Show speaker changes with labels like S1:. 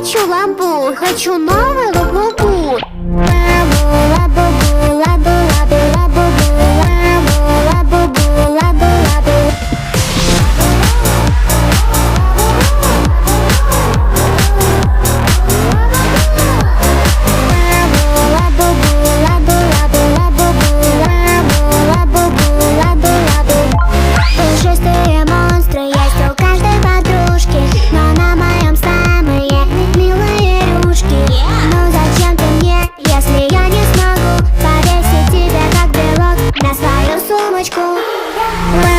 S1: хочу лампу, хочу новую лабубу. мамочку.